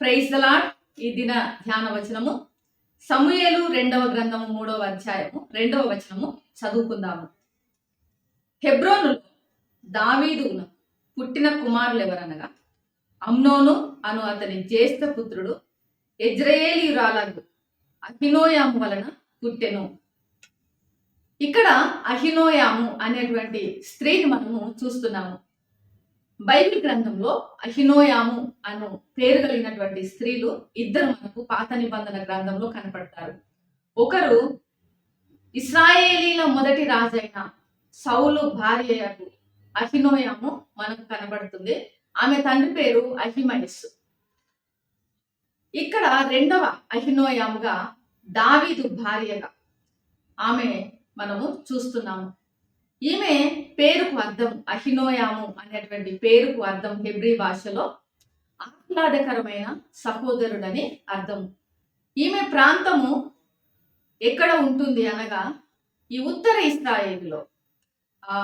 Praise the Lord ఈ దిన ధ్యాన వచనము. సమూయేలు రెండవ గ్రంథము మూడవ అధ్యాయము రెండవ వచనము చదువుకుందాము. హెబ్రోను దావీదు పుట్టిన కుమారులు ఎవరనగా అమ్నోను అను అతని జ్యేష్ఠ పుత్రుడు ఎజ్రయేలీయురాలకు అహినోయాము వలన పుట్టెను. ఇక్కడ అహినోయాము అనేటువంటి స్త్రీని మనము చూస్తున్నాము. బైబిల్ గ్రంథంలో అహినోయాము అను పేరు కలిగినటువంటి స్త్రీలు ఇద్దరు మనకు పాత నిబంధన గ్రంథంలో కనపడతారు. ఒకరు ఇస్రాయేలీల మొదటి రాజైన సౌలు భార్యకు అహినోయాము మనకు కనబడుతుంది. ఆమె తండ్రి పేరు అహిమయస్సు ఇక్కడ రెండవ అహినోయాముగా దావీదు భార్యగా ఆమె మనము చూస్తున్నాము. ఈమె పేరుకు అర్థం అహినోయాము అనేటువంటి పేరుకు అర్థం హెబ్రీ భాషలో ఆహ్లాదకరమైన సహోదరుడని అర్థం. ఈమె ప్రాంతము ఎక్కడ ఉంటుంది అనగా ఈ ఉత్తర ఇస్రాయేల్లో. ఆ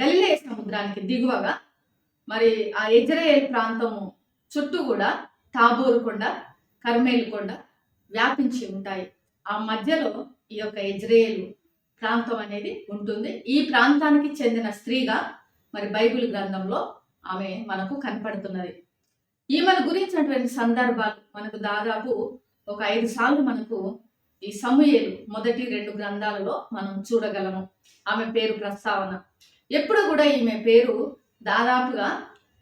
గలిలే సముద్రానికి దిగువగా మరి ఆ ఎజ్రాయేల్ ప్రాంతము చుట్టూ కూడా తాబూరు కొండ కర్మేలు కొండ వ్యాపించి ఉంటాయి. ఆ మధ్యలో ఈ యొక్క ఇజ్రాయేలు ప్రాంతం అనేది ఉంటుంది. ఈ ప్రాంతానికి చెందిన స్త్రీగా మరి బైబిల్ గ్రంథంలో ఆమె మనకు కనపడుతున్నది. ఈమెను గురించినటువంటి సందర్భాలు మనకు దాదాపు ఒక ఐదు సార్లు మనకు ఈ సమూహలు మొదటి రెండు గ్రంథాలలో మనం చూడగలము. ఆమె పేరు ప్రస్తావన. ఎప్పుడు కూడా ఈమె పేరు దాదాపుగా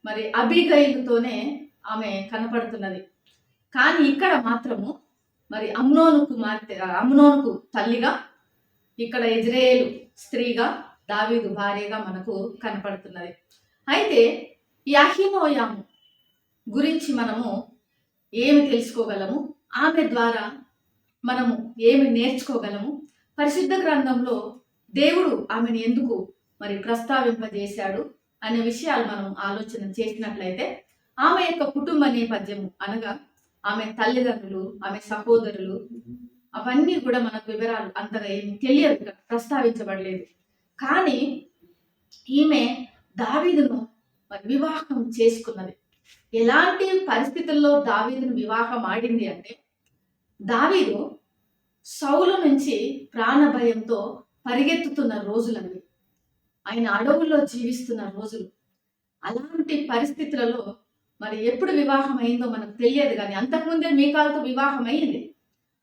మరి అబిగైలుతోనే ఆమె కనపడుతున్నది. కానీ ఇక్కడ మాత్రము మరి అమ్నోను కుమార్తె అమ్నోనుకు తల్లిగా ఇక్కడ ఇజ్రాయేల్ స్త్రీగా దావీదు భార్యగా మనకు కనపడుతున్నది. అయితే ఈ గురించి మనము ఏమి తెలుసుకోగలము? ఆమె ద్వారా మనము ఏమి నేర్చుకోగలము? పరిశుద్ధ గ్రంథంలో దేవుడు ఆమెను ఎందుకు మరి ప్రస్తావింపజేశాడు అనే విషయాలు మనం ఆలోచన చేసినట్లయితే ఆమె యొక్క కుటుంబ నేపథ్యము అనగా ఆమె తల్లిదండ్రులు ఆమె సహోదరులు అవన్నీ కూడా మనకు వివరాలు అంతగా ఏం తెలియదు ప్రస్తావించబడలేదు. కానీ ఈమె దావీదును మరి వివాహం చేసుకున్నది. ఎలాంటి పరిస్థితుల్లో దావీదును వివాహం ఆడింది అంటే దావీదు సౌలు నుంచి ప్రాణభయంతో పరిగెత్తుతున్న రోజులవి ఆయన అడవుల్లో జీవిస్తున్న రోజులు. అలాంటి పరిస్థితులలో మరి ఎప్పుడు వివాహం అయిందో మనకు తెలియదు కానీ అంతకుముందే మీకాలతో వివాహం అయింది.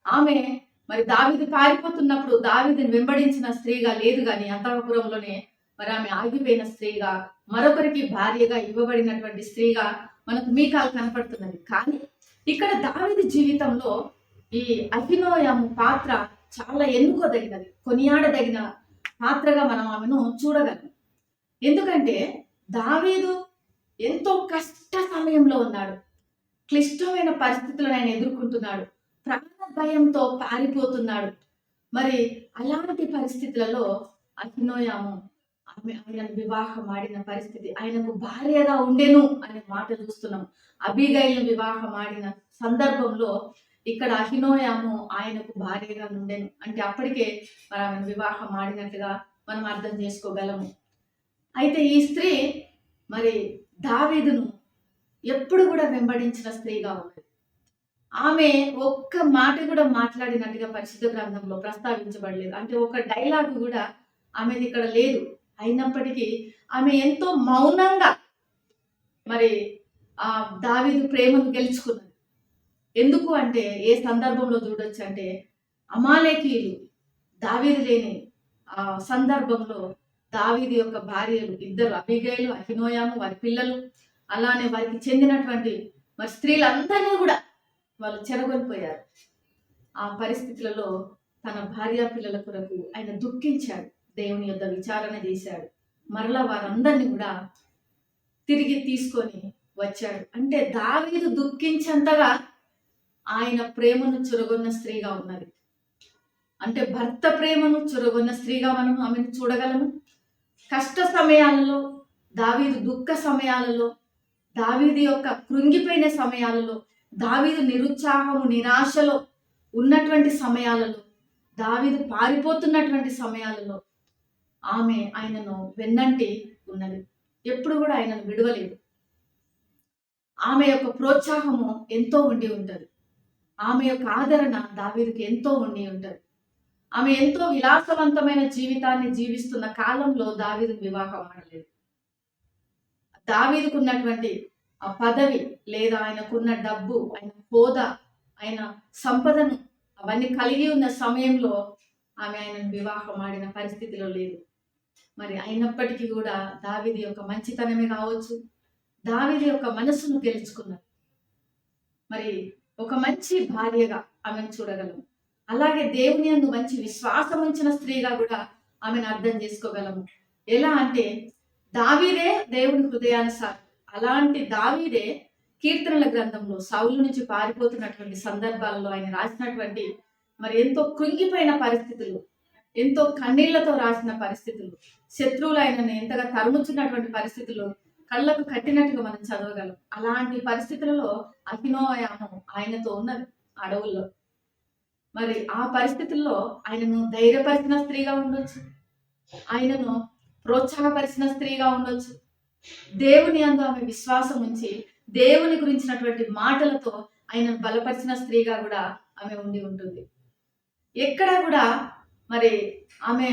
ఆమె మరి దావిది పారిపోతున్నప్పుడు దావిదిని వెంబడించిన స్త్రీగా లేదు కానీ అంతఃపురంలోనే మరి ఆమె ఆగిపోయిన స్త్రీగా మరొకరికి భార్యగా ఇవ్వబడినటువంటి స్త్రీగా మనకు మీకాలు కనపడుతున్నది. కానీ ఇక్కడ దావిది జీవితంలో ఈ అభినోయము పాత్ర చాలా ఎన్నుకోదగినది. కొనియాడదగిన పాత్రగా మనం ఆమెను చూడగలం. ఎందుకంటే దావీదు ఎంతో కష్ట సమయంలో ఉన్నాడు. క్లిష్టమైన పరిస్థితులను ఆయన ఎదుర్కొంటున్నాడు. భయంతో పారిపోతున్నాడు. మరి అలాంటి పరిస్థితులలో అహినోయాము ఆమె ఆయన వివాహం ఆడిన పరిస్థితి ఆయనకు భార్యగా ఉండెను అనే మాట చూస్తున్నాం. అబిగైల్ వివాహం ఆడిన సందర్భంలో ఇక్కడ అహినోయాము ఆయనకు భార్యగా ఉండెను. అంటే అప్పటికే మరి ఆమె వివాహం ఆడినట్టుగా మనం అర్థం చేసుకోగలము. అయితే ఈ స్త్రీ మరి దావీదును ఎప్పుడు కూడా వెంబడించిన స్త్రీగా ఉన్నది. ఆమె ఒక్క మాట కూడా మాట్లాడినట్టుగా పరిశుద్ధ గ్రంథంలో ప్రస్తావించబడలేదు. అంటే ఒక డైలాగ్ కూడా ఆమెది ఇక్కడ లేదు. అయినప్పటికీ ఆమె ఎంతో మౌనంగా మరి ఆ దావీదు ప్రేమను గెలుచుకున్నది. ఎందుకు అంటే ఏ సందర్భంలో చూడొచ్చు అంటే అమాలేకీయులు దావీదు లేని ఆ సందర్భంలో దావీది యొక్క భార్యలు ఇద్దరు అభిగయలు అహినోయాము వారి పిల్లలు అలానే వారికి చెందినటువంటి మరి స్త్రీలందరినీ కూడా వాళ్ళు చెరగొనిపోయారు. ఆ పరిస్థితులలో తన భార్య పిల్లల కొరకు ఆయన దుఃఖించాడు. దేవుని యొక్క విచారణ చేశాడు. మరలా వారందరినీ కూడా తిరిగి తీసుకొని వచ్చాడు. అంటే దావీదు దుఃఖించేంతగా ఆయన ప్రేమను చురగొన్న స్త్రీగా ఉన్నది. అంటే భర్త ప్రేమను చురగొన్న స్త్రీగా మనం ఆమెను చూడగలము. కష్ట సమయాలలో దావీదు దుఃఖ సమయాలలో దావీది యొక్క కృంగిపోయిన సమయాలలో దావీదు నిరుత్సాహము నిరాశలో ఉన్నటువంటి సమయాలలో దావీదు పారిపోతున్నటువంటి సమయాలలో ఆమె ఆయనను వెన్నంటి ఉన్నది. ఎప్పుడు కూడా ఆయనను విడవలేదు. ఆమె యొక్క ప్రోత్సాహము ఎంతో ఉండి ఉంటుంది. ఆమె యొక్క ఆదరణ దావీదుకి ఎంతో ఉండి ఉంటుంది. ఆమె ఎంతో విలాసవంతమైన జీవితాన్ని జీవిస్తున్న కాలంలో దావీదు వివాహం ఆడలేదు. దావీదుకు ఉన్నటువంటి ఆ పదవి లేదా ఆయనకున్న డబ్బు ఆయన హోదా ఆయన సంపదను అవన్నీ కలిగి ఉన్న సమయంలో ఆమె ఆయనను వివాహం ఆడిన పరిస్థితిలో లేదు. మరి అయినప్పటికీ కూడా దావిది యొక్క మంచితనమే కావచ్చు దావిది యొక్క మనసును గెలుచుకున్నారు మరి ఒక మంచి భార్యగా ఆమెను చూడగలం. అలాగే దేవుని అందు మంచి విశ్వాసం ఉంచిన స్త్రీగా కూడా ఆమెను అర్థం చేసుకోగలము ఎలా అంటే దావీదే దేవుని హృదయానుసారం అలాంటి దావీదే కీర్తనల గ్రంథంలో సౌలు నుంచి పారిపోతున్నటువంటి సందర్భాలలో ఆయన రాసినటువంటి మరి ఎంతో కృంగిపోయిన పరిస్థితులు ఎంతో కన్నీళ్ళతో రాసిన పరిస్థితులు శత్రువులు ఆయనను ఎంతగా తరుముచున్నటువంటి పరిస్థితులు కళ్ళకు కట్టినట్టుగా మనం చదవగలం. అలాంటి పరిస్థితులలో అభినోయానం ఆయనతో ఉన్నది అడవుల్లో. మరి ఆ పరిస్థితుల్లో ఆయనను ధైర్యపరిచిన స్త్రీగా ఉండొచ్చు. ఆయనను ప్రోత్సాహపరిచిన స్త్రీగా ఉండొచ్చు. దేవుని అందు ఆమె విశ్వాసం ఉంచి దేవుని గురించినటువంటి మాటలతో ఆయన బలపరిచిన స్త్రీగా కూడా ఆమె ఉండి ఉంటుంది. ఎక్కడ కూడా మరి ఆమె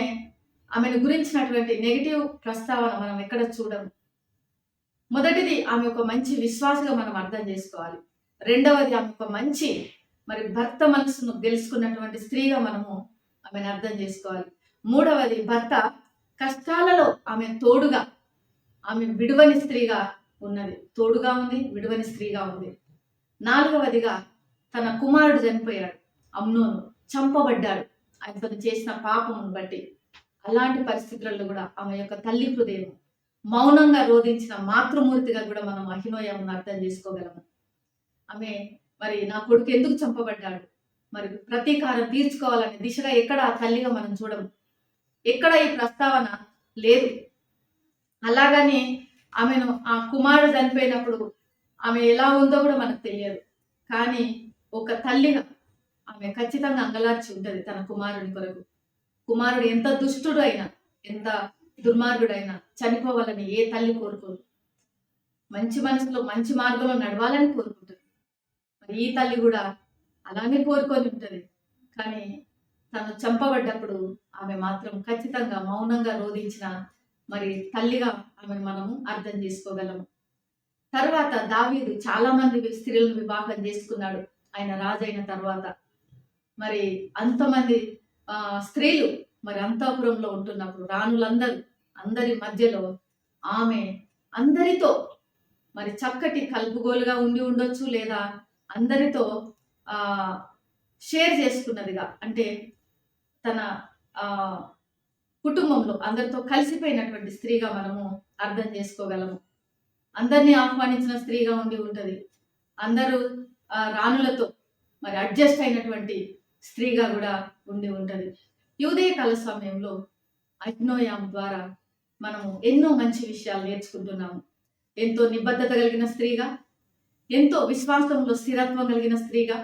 ఆమెను గురించినటువంటి నెగిటివ్ ప్రస్తావన మనం ఎక్కడ చూడము మొదటిది ఆమె ఒక మంచి విశ్వాసగా మనం అర్థం చేసుకోవాలి. రెండవది ఆమె ఒక మంచి మరి భర్త మనసును గెలుచుకున్నటువంటి స్త్రీగా మనము ఆమెను అర్థం చేసుకోవాలి. మూడవది భర్త కష్టాలలో ఆమె తోడుగా ఆమె విడువని స్త్రీగా ఉన్నది. తోడుగా ఉంది విడువని స్త్రీగా ఉంది. నాలుగవదిగా తన కుమారుడు చనిపోయాడు. అమ్నోను చంపబడ్డాడు. ఆయన తను చేసిన పాపమును బట్టి అలాంటి పరిస్థితులలో కూడా ఆమె యొక్క తల్లి హృదయం మౌనంగా రోధించిన మాతృమూర్తిగా కూడా మనం అహినోయమును అర్థం చేసుకోగలము. ఆమె మరి నా కొడుకు ఎందుకు చంపబడ్డాడు? మరి ప్రతీకారం తీర్చుకోవాలనే దిశగా ఎక్కడ ఆ తల్లిగా మనం చూడము? ఎక్కడ ఈ ప్రస్తావన లేదు. అలాగని ఆమెను ఆ కుమారుడు చనిపోయినప్పుడు ఆమె ఎలా ఉందో కూడా మనకు తెలియదు. కానీ ఒక తల్లిగా ఆమె ఖచ్చితంగా అంగలార్చి ఉంటుంది తన కుమారుడి కొరకు. కుమారుడు ఎంత దుష్టుడు అయినా ఎంత దుర్మార్గుడైనా చనిపోవాలని ఏ తల్లి కోరుకోదు. మంచి మనసులో మంచి మార్గంలో నడవాలని కోరుకుంటుంది. మరి ఈ తల్లి కూడా అలానే కోరుకొని ఉంటుంది. కానీ తను చంపబడ్డప్పుడు ఆమె మాత్రం ఖచ్చితంగా మౌనంగా రోధించిన మరి తల్లిగా ఆమెను మనము అర్థం చేసుకోగలము. తర్వాత దావీదు చాలా మంది స్త్రీలను వివాహం చేసుకున్నాడు. ఆయన రాజైన తర్వాత. మరి అంతమంది ఆ, స్త్రీలు మరి అంతాపురంలో ఉంటున్నప్పుడు రాణులందరూ అందరి మధ్యలో ఆమె అందరితో మరి చక్కటి కలుపుగోలుగా ఉండి ఉండొచ్చు లేదా అందరితో ఆ షేర్ చేసుకున్నదిగా. అంటే తన ఆ కుటుంబంలో అందరితో కలిసిపోయినటువంటి స్త్రీగా మనము అర్థం చేసుకోగలము. అందరినీ ఆహ్వానించిన స్త్రీగా ఉండి ఉంటుంది. అందరూ రాణులతో మరి అడ్జస్ట్ అయినటువంటి స్త్రీగా కూడా ఉండి ఉంటుంది. ఈ కాల సమయంలో అజ్ఞోయాం ద్వారా మనము ఎన్నో మంచి విషయాలు నేర్చుకుంటున్నాము. ఎంతో నిబద్ధత కలిగిన స్త్రీగా ఎంతో విశ్వాసంలో స్థిరత్వం కలిగిన స్త్రీగా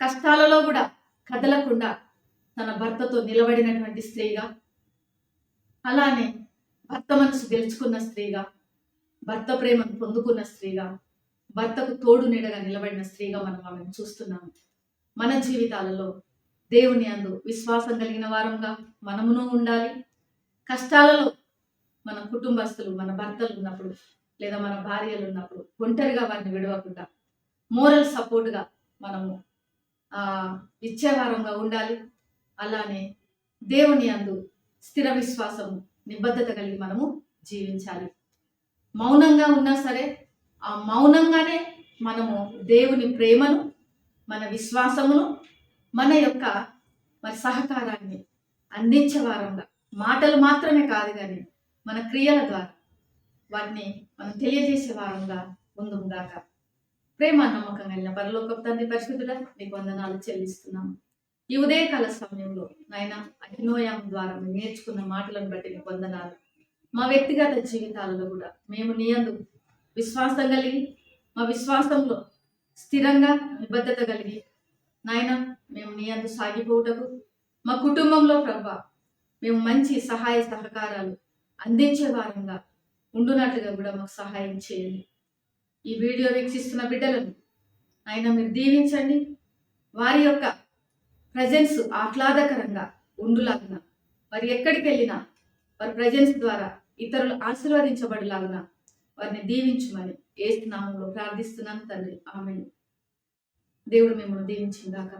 కష్టాలలో కూడా కదలకుండా తన భర్తతో నిలబడినటువంటి స్త్రీగా అలానే భర్త మనసు గెలుచుకున్న స్త్రీగా భర్త ప్రేమను పొందుకున్న స్త్రీగా భర్తకు తోడు నీడగా నిలబడిన స్త్రీగా మనం ఆమెను చూస్తున్నాము. మన జీవితాలలో దేవుని అందు విశ్వాసం కలిగిన వారంగా మనమును ఉండాలి. కష్టాలలో మన కుటుంబస్తులు మన భర్తలు ఉన్నప్పుడు లేదా మన భార్యలు ఉన్నప్పుడు ఒంటరిగా వారిని విడవకుండా మోరల్ సపోర్ట్గా మనము ఇచ్చేవారంగా ఉండాలి. అలానే దేవుని అందు స్థిర విశ్వాసము నిబద్ధత కలిగి మనము జీవించాలి. మౌనంగా ఉన్నా సరే ఆ మౌనంగానే మనము దేవుని ప్రేమను మన విశ్వాసమును మన యొక్క మరి సహకారాన్ని అందించే వారంగా మాటలు మాత్రమే కాదు కానీ మన క్రియల ద్వారా వాటిని మనం తెలియజేసే వారంగా ఉందుగాక ప్రేమ నమ్మకం కలిగిన పరలోకం తండ్రి పరిశుద్ధుడా నీకు వందనాలు చెల్లిస్తున్నాము. ఈ ఉదయకాల సమయంలో నాయన అభినోయం ద్వారా మేము నేర్చుకున్న మాటలను బట్టి నీకు వందనాలు. మా వ్యక్తిగత జీవితాలలో కూడా మేము నీ విశ్వాసం కలిగి మా విశ్వాసంలో స్థిరంగా నిబద్ధత కలిగి నాయన మేము నీ అందు సాగిపోవుటకు మా కుటుంబంలో ప్రభా మేము మంచి సహాయ సహకారాలు అందించే వారంగా ఉండునట్లుగా కూడా మాకు సహాయం చేయండి. ఈ వీడియో వీక్షిస్తున్న బిడ్డలను ఆయన మీరు దీవించండి. వారి యొక్క ప్రజెన్స్ ఆహ్లాదకరంగా ఉండులాగున. వారు ఎక్కడికి వెళ్ళినా వారి ప్రజెన్స్ ద్వారా ఇతరులు ఆశీర్వదించబడిలాగున వారిని దీవించమని ఏ నామంలో ప్రార్థిస్తున్నాను తండ్రి. ఆమె దేవుడు మిమ్మల్ని దీవించిందాక